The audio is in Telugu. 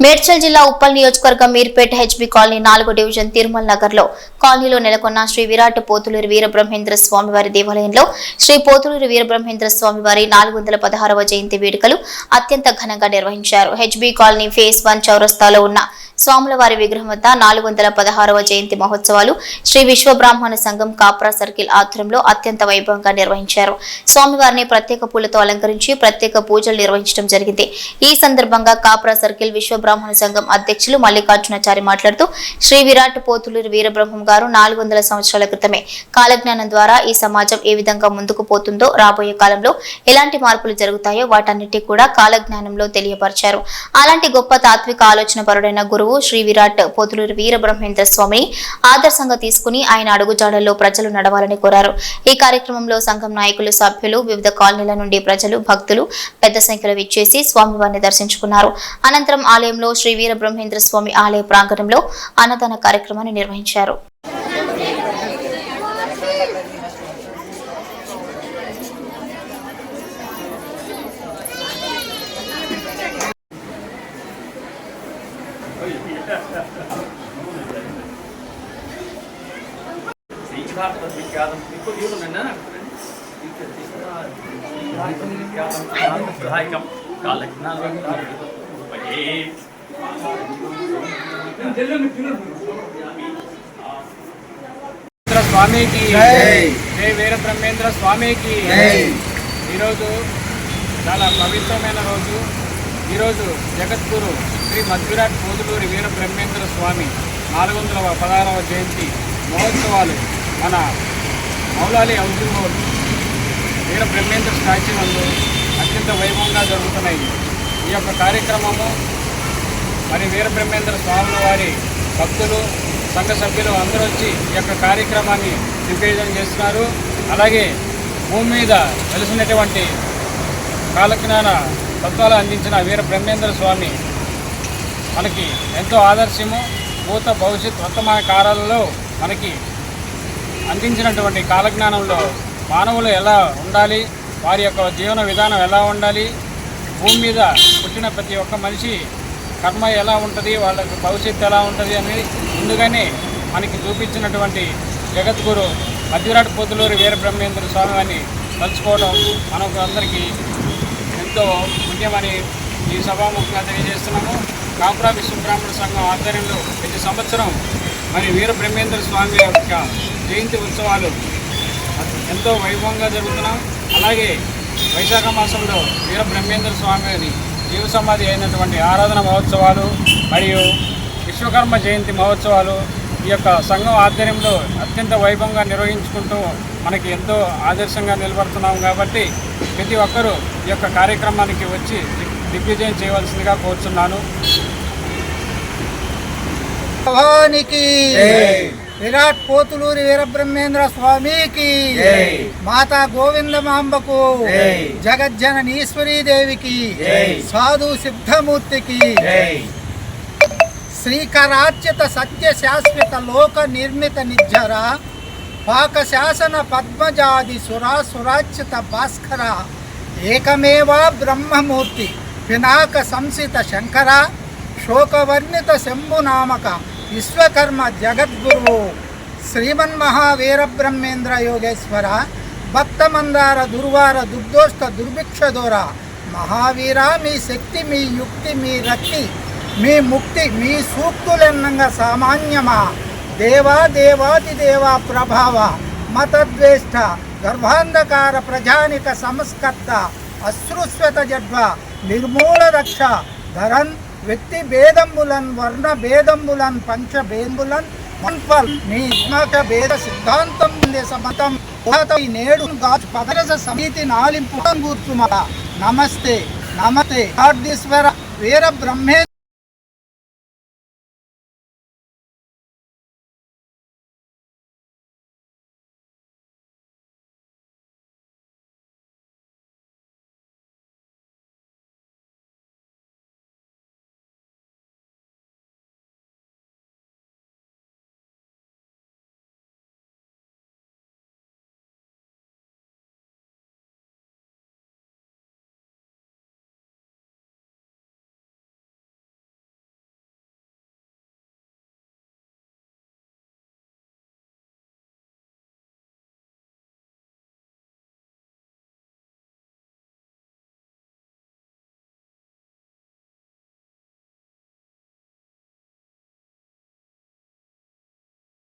మేడ్చల్ జిల్లా ఉప్పల్ నియోజకవర్గం మీర్పేట హెచ్బి కాలనీ నాలుగో డివిజన్ తిరుమల నగర్లో కాలనీలో నెలకొన్న శ్రీ విరాట్ పోతులూరి వీరబ్రహ్మేంద్ర స్వామివారి దేవాలయంలో శ్రీ పోతులూరి వీరబ్రహ్మేంద్ర స్వామివారి నాలుగు వందల పదహారవ జయంతి వేడుకలు అత్యంత ఘనంగా నిర్వహించారు. హెచ్బి కాలనీ ఫేస్ వన్ చౌరస్తాలో ఉన్న స్వాముల వారి విగ్రహం వద్ద నాలుగు వందల పదహారవ జయంతి మహోత్సవాలు శ్రీ విశ్వబ్రాహ్మణ సంఘం కాప్రా సర్కిల్ ఆధ్వర్యంలో అత్యంత వైభవంగా నిర్వహించారు. స్వామివారిని ప్రత్యేక పూలతో అలంకరించి ప్రత్యేక పూజలు నిర్వహించడం జరిగింది. ఈ సందర్భంగా కాప్రా సర్కిల్ విశ్వబ్రాహ్మణ సంఘం అధ్యక్షులు మల్లికార్జునాచారి మాట్లాడుతూ శ్రీ విరాట్ పోతులూరు వీరబ్రహ్మం గారు నాలుగు వందల సంవత్సరాల క్రితమే కాలజ్ఞానం ద్వారా ఈ సమాజం ఏ విధంగా ముందుకు పోతుందో రాబోయే కాలంలో ఎలాంటి మార్పులు జరుగుతాయో వాటన్నిటి కూడా కాలజ్ఞానంలో తెలియపరిచారు. అలాంటి గొప్ప తాత్విక ఆలోచన పరుడైన గురువు శ్రీ విరాట్ పోతులూరు వీరబ్రహ్మేంద్ర స్వామిని ఆదర్శంగా తీసుకుని ఆయన అడుగుజాడల్లో ప్రజలు నడవాలని కోరారు. ఈ కార్యక్రమంలో సంఘం నాయకులు సభ్యులు వివిధ కాలనీల నుండి ప్రజలు భక్తులు పెద్ద సంఖ్యలో విచ్చేసి స్వామివారిని దర్శించుకున్నారు. అనంతరం ఆలయంలో శ్రీ వీరబ్రహ్మేంద్ర స్వామి ఆలయ ప్రాంగణంలో అన్నదాన కార్యక్రమాన్ని నిర్వహించారు. సహాయకం స్వామికి జై. వీర బ్రహ్మేంద్ర స్వామికి. ఈరోజు చాలా పవిత్రమైన రోజు ఈరోజు జగద్గురు శ్రీ మధ్విరాట్ పోదులూరి వీర బ్రహ్మేంద్ర స్వామి నాలుగు వందల పదహారవ జయంతి మహోత్సవాలు మన Moulali housing board Veera Brahmendra statue నందు అత్యంత వైభవంగా జరుగుతున్నాయి ఈ యొక్క కార్యక్రమము మరి వీరబ్రహ్మేంద్ర స్వాముల వారి భక్తులు సంఘ సభ్యులు అందరూ వచ్చి ఈ యొక్క కార్యక్రమాన్ని దిగ్విజయం చేస్తున్నారు. అలాగే భూమి మీద వెలిసినటువంటి కాలజ్ఞాన తత్వాలు అందించిన వీర బ్రహ్మేంద్ర స్వామి మనకి ఎంతో ఆదర్శము. భూత భవిష్యత్ వర్తమాన కాలాలలో మనకి అందించినటువంటి కాలజ్ఞానంలో మానవులు ఎలా ఉండాలి? వారి యొక్క జీవన విధానం ఎలా ఉండాలి? భూమి మీద పుట్టిన ప్రతి ఒక్క మనిషి కర్మ ఎలా ఉంటుంది? వాళ్ళకి భవిష్యత్తు ఎలా ఉంటుంది అని ముందుగానే మనకి చూపించినటువంటి జగద్గురు మధ్యరాట్ పోతులూరి వీర బ్రహ్మేంద్ర స్వామి అని తలుచుకోవడం మనకు అందరికీ ఎంతో ముఖ్యమని ఈ సభాముఖంగా తెలియజేస్తున్నాము. కాపురా విశ్వబ్రాహ్మణ సంఘం ఆధ్వర్యంలో ప్రతి సంవత్సరం మరి వీర బ్రహ్మేంద్ర స్వామి యొక్క జయంతి ఉత్సవాలు ఎంతో వైభవంగా జరుగుతున్నాం అలాగే వైశాఖ మాసంలో వీర బ్రహ్మేంద్ర స్వామిని జీవ సమాధి అయినటువంటి ఆరాధన మహోత్సవాలు మరియు విశ్వకర్మ జయంతి మహోత్సవాలు ఈ యొక్క సంఘం ఆధ్వర్యంలో అత్యంత వైభవంగా నిర్వహించుకుంటూ మనకి ఎంతో ఆదర్శంగా నిలబడుతున్నాం కాబట్టి ప్రతి ఒక్కరూ ఈ యొక్క కార్యక్రమానికి వచ్చి దిగ్- దిగ్విజయం చేయవలసిందిగా కోరుచున్నాను భవానికి జై. విరాట్ పోతులూరి వీరబ్రహ్మేంద్ర స్వామికి. మాతా గోవిందమాంబకు. జగజ్జననీశ్వరీ దేవికి. సాధు సిద్ధమూర్తికి శ్రీకరార్చిత సత్య శాశ్వత లోక నిర్మిత నిజ్జర పాక శాసన పద్మజాది సురాసురార్చిత భాస్కర ఏకమేవా బ్రహ్మమూర్తి పినాక సంసిత శంకర శోకవర్ణిత శంభునామక విశ్వకర్మ జగద్గురువు శ్రీమన్మహావీర బ్రహ్మేంద్ర యోగేశ్వర భక్తమందార దుర్వార దుర్దోష్ట దుర్భిక్ష దూర మహావీర మీ శక్తి మీ యుక్తి మీ రక్తి మీ ముక్తి మీ సూక్తులెన్నంగా సామాన్యమా? దేవా దేవాది దేవా ప్రభావ మతద్వేష్ట గర్భాంధకార ప్రజానిక సంస్కర్త అశ్రుశ్వత జడ్వ నిర్మూల రక్ష ధరన్ వ్యక్తి భేదంబులన్ వర్ణ భేదంబులన్ పంచ భేంబులన్ మన్ఫల్ మీ ఇస్మక భేద సిద్ధాంతం ఉండే సమతం. నేడు గాచు పదరస సమితి నాలింపు కూర్చుమా నమస్తే నమస్తే ఆర్దీశ్వర వీర బ్రహ్మే